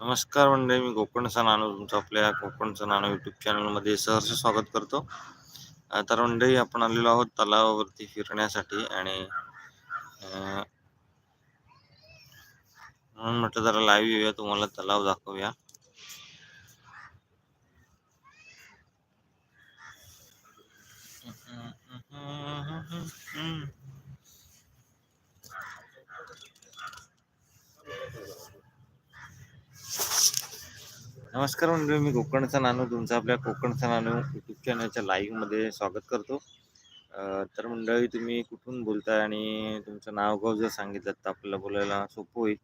नमस्कार मंडळी मी कोकणचा नानू तुमचं आपल्या कोकणचा नानू यूट्यूब चॅनलमध्ये सहर्ष स्वागत करतो. तर मंडळी आपण आलेलो आहोत तलावावरती फिरण्यासाठी आणि म्हणून म्हटलं जरा लाईव्ह येऊया तुम्हाला तलाव दाखवूया. नमस्कार मंडळी मी कोकणचा नानू तुमचं आपल्या कोकणचा नानू यूट्यूब चॅनलच्या लाईव्हमध्ये स्वागत करतो. तर मंडळी तुम्ही कुठून बोलताय आणि तुमचं नाव गाव जर सांगितलं तर आपल्याला बोलायला सोपं होईल.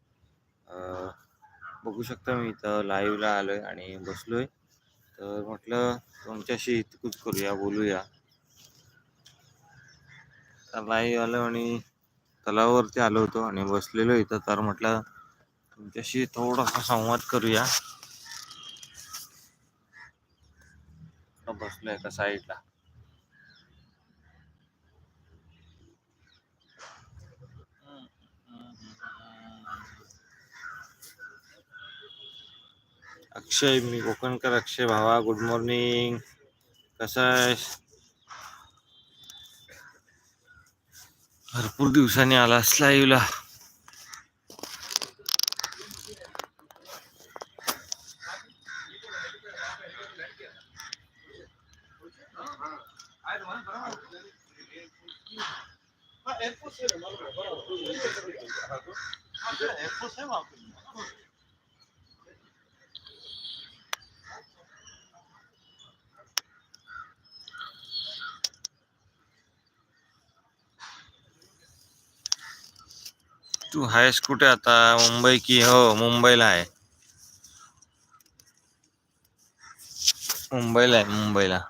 बघू शकता मी इथं लाईव्हला आहे आणि बसलो आहे तर म्हटलं तुमच्याशी इतकूच करूया बोलूया. तर लाईव्ह आलो आणि तलावावरती आलो होतो आणि बसलेलो इथं. तर म्हटलं तुमच्याशी थोडासा संवाद करूया. बसलोय एका साईडला. अक्षय मी कोकणकर अक्षय भावा गुड मॉर्निंग कसा आहेस? भरपूर दिवसांनी आलास लाईव्हला तू आहेस कुठे आता? मुंबई की? हो मुंबईला आहे. मुंबईला आहे मुंबईला.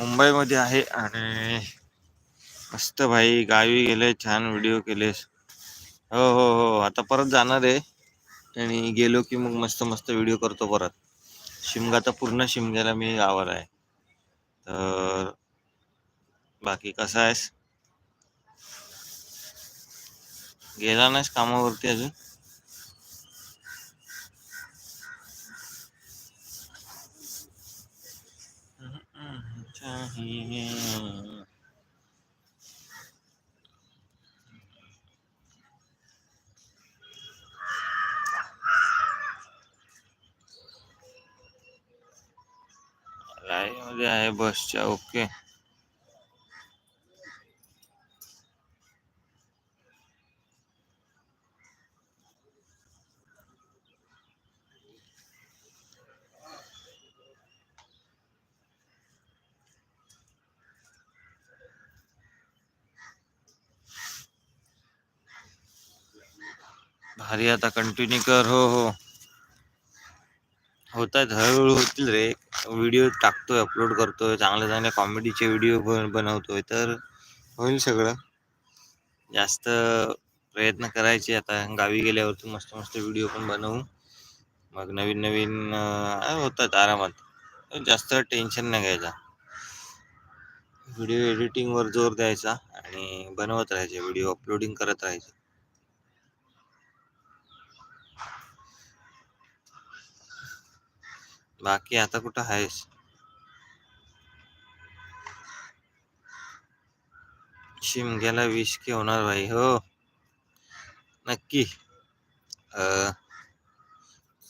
मुंबईमध्ये आहे आणि मस्त भाई गावी गेले छान व्हिडिओ केलेस. हो हो हो आता परत जाणार आहे. आणि गेलो की मग मस्त मस्त व्हिडिओ करतो परत. शिमगा तर पूर्ण शिमग्याला मी गावाला आहे. तर बाकी कसा आहेस? गेला नाहीस कामावरती अजून? चाहिए मध्ये आहे बसच्या ओके. भारी आता कंटिन्यू कर. हो हो. होत आहेत हळूहळू होतील रे. व्हिडिओ टाकतोय अपलोड करतोय चांगल्या चांगल्या कॉमेडीचे व्हिडिओ बनवतोय तर होईल सगळं. जास्त प्रयत्न करायचे आता. गावी गेल्यावरती मस्त मस्त व्हिडिओ पण बनवू. मग नवीन नवीन होतात आरामात. जास्त टेन्शन नाही घ्यायचा. व्हिडिओ एडिटिंगवर जोर द्यायचा आणि बनवत राहायचे. व्हिडिओ अपलोडिंग करत राहायचे. बाकी आता कुठं आहेस? शिमग्याला विष की होणार भाई हो. नक्की.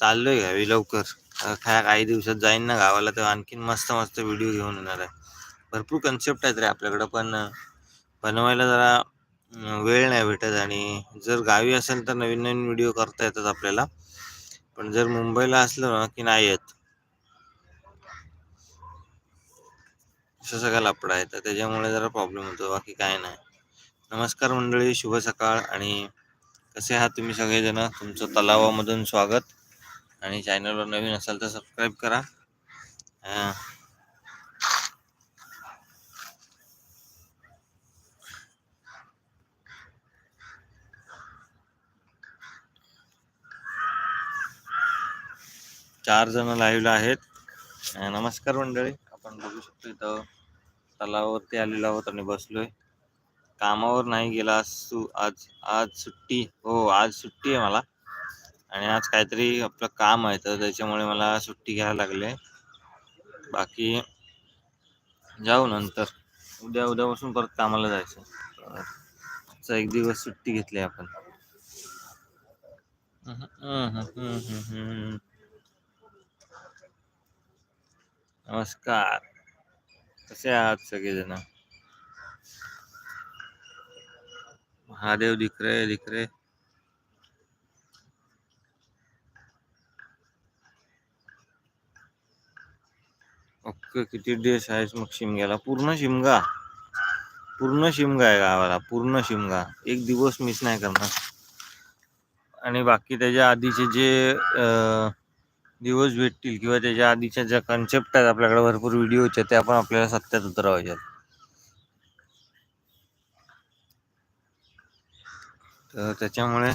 चाललोय गावी लवकर. काय काही दिवसात जाईन ना गावाला तर आणखीन मस्त मस्त व्हिडिओ घेऊन येणार आहे. भरपूर कन्सेप्ट आहेत रे आपल्याकडं पण बनवायला जरा वेळ नाही भेटत आणि जर गावी असेल तर नवीन नवीन व्हिडिओ करता येतात आपल्याला. पण जर मुंबईला असलं ना की नाही येत सगळा लफडा आहे. तर त्याच्यामुळे जरा प्रॉब्लेम होतो. बाकी काय नाही. नमस्कार मंडळी. शुभ सकाळ. आणि कसे आहात तुम्ही सगळेजण? तुमचं तलावामधून स्वागत. आणि चॅनलवर नवीन असाल तर सबस्क्राईब करा. चार जण लाईव्हला आहेत. नमस्कार मंडळी. आपण बघू शकतो इथं. तलावावरती आलेलो आहोत आणि बसलोय. कामावर नाही गेला आज तू आज आज सुट्टी हो आज सुट्टी आहे मला. आणि आज काहीतरी आपलं काम आहे तर त्याच्यामुळे मला सुट्टी घ्यायला लागले. बाकी जाऊ नंतर. उद्या उद्यापासून परत कामाला जायचं. तर एक दिवस सुट्टी घेतली आपण. नमस्कार. कसे आहात सगळेजण? महादेव दिखरे दिखरे ओके किती दिवस आहेस मग शिमग्याला? पूर्ण शिमगा? पूर्ण शिमगा आहे गावाला पूर्ण शिमगा. एक दिवस मिस नाही करणार. आणि बाकी त्याच्या आधीचे जे दिवस भेटतील किंवा त्याच्या आधीच्या ज्या कन्सेप्ट आहेत आपल्याकडे भरपूर व्हिडिओच्या त्या पण आपल्याला सत्यात उतरवायच्या तर त्याच्यामुळे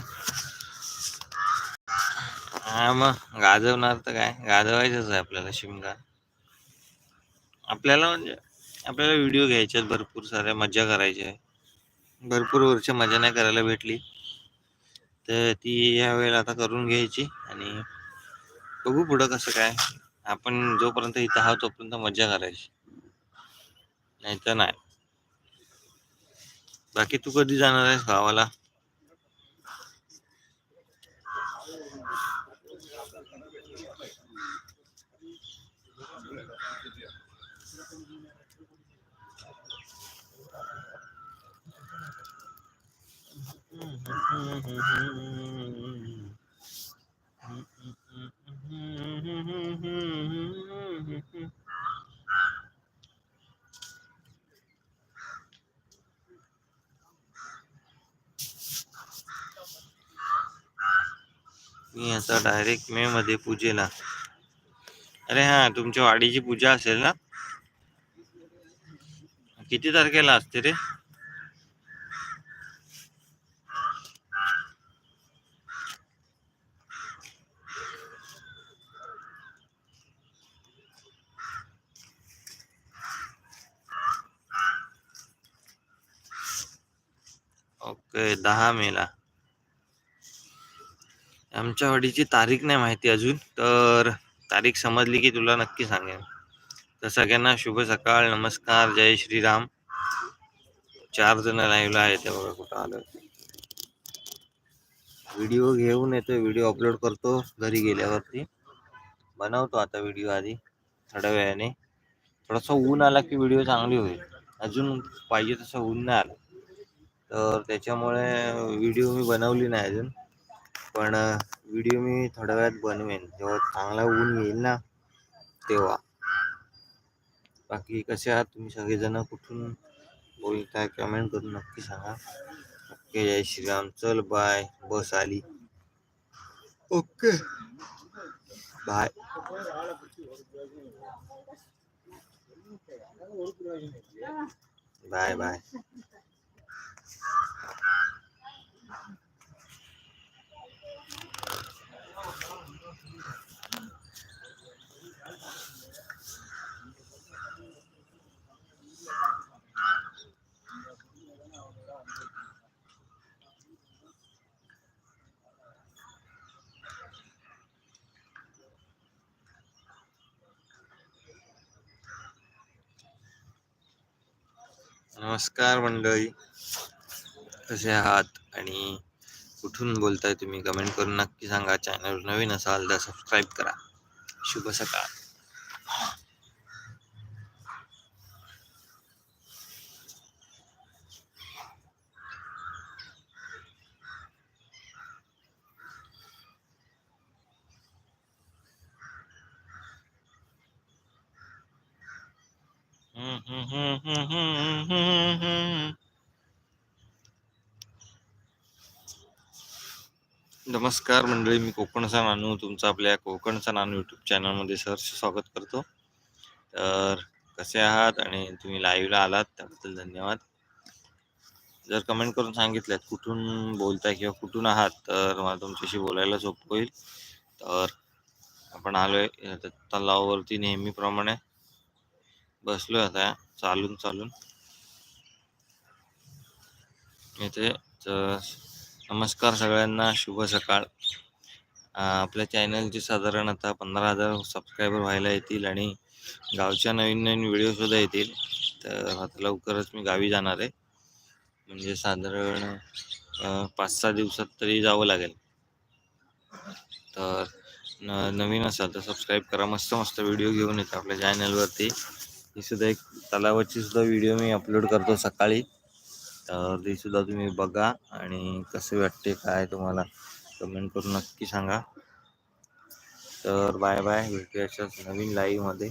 हा मग गाजवणार तर काय? गाजवायचंच आहे आपल्याला शिमगा. आपल्याला म्हणजे आपल्याला व्हिडिओ घ्यायचे आहेत भरपूर साऱ्या मज्जा करायची आहे. भरपूर वर्ष मजा नाही करायला भेटली. तर ती या वेळेला आता करून घ्यायची आणि बघू पुढं कसं काय. आपण जोपर्यंत इथं आहोत तोपर्यंत मज्जा करायची. नाही तर नाही. बाकी तू कधी जाणार आहेस गावाला? मी आता डायरेक्ट मे मध्ये पूजेला. अरे हा तुमच्या वाडीची पूजा असेल ना? किती तारखेला असते रे? ओके दहा मेला. आमच्या वाडीची तारीख नाही माहिती अजून तर तारीख समजली की तुला नक्की सांगेन. तर सगळ्यांना शुभ सकाळ नमस्कार जय श्रीराम. चार जण लाईव्हला आहे ते बघा कुठं आलं. व्हिडिओ घेऊन येतो व्हिडिओ अपलोड करतो घरी गेल्यावरती. बनवतो आता व्हिडिओ आधी थोड्या वेळाने. थोडासा ऊन आला की व्हिडिओ चांगली होईल. अजून पाहिजे तसं ऊन नाही आलं. तर त्याच्यामुळे व्हिडिओ मी बनवली नाही अजून. पण व्हिडिओ मी थोड्या वेळात बनवेन. जेव्हा चांगला ऊन येईल ना तेव्हा. बाकी कसे आहात तुम्ही सगळेजण? कुठून बोलताय? कमेंट करून नक्की सांगा. ओके जय श्रीराम. चल बाय बस आली. ओके. बाय बाय बाय नमस्कार मंडळी. कसे आहात आणि कुठून बोलताय तुम्ही? कमेंट करून नक्की सांगा. चॅनल नवीन असाल तर सबस्क्राईब करा. शुभ सकाळ. नमस्कार मंडळी मी कोकणचा नानू तुमचं आपल्या कोकणचा नानू यूट्यूब चॅनलमध्ये सहर्ष स्वागत करतो. तर कसे आहात आणि तुम्ही लाईव्हला आलात त्याबद्दल धन्यवाद. जर कमेंट करून सांगितलं कुठून बोलताय किंवा कुठून आहात तर मला तुमच्याशी बोलायला सोपं होईल. तर आपण आलोय आहे तलावावरती नेहमीप्रमाणे. बसलो आता चालून चालून. इथे तर नमस्कार सगळ्यांना. शुभ सकाळ. आपल्या चॅनलचे साधारण आता पंधरा हजार सबस्क्रायबर व्हायला येतील आणि गावच्या नवीन नवीन व्हिडिओसुद्धा येतील. तर आता लवकरच मी गावी जाणार आहे. म्हणजे साधारण पाच सहा दिवसात तरी जावं लागेल. तर न नवीन असाल तर सबस्क्राईब करा. मस्त मस्त व्हिडिओ घेऊन येतो आपल्या चॅनलवरती ही सुद्धा एक तलावाची सुद्धा व्हिडिओ मी अपलोड करतो सकाळी. तर ती सुद्धा तुम्ही बघा आणि कसे वाटते काय तुम्हाला कमेंट करून नक्की सांगा. तर बाय बाय भेटूयाच्याच नवीन लाईव्हमध्ये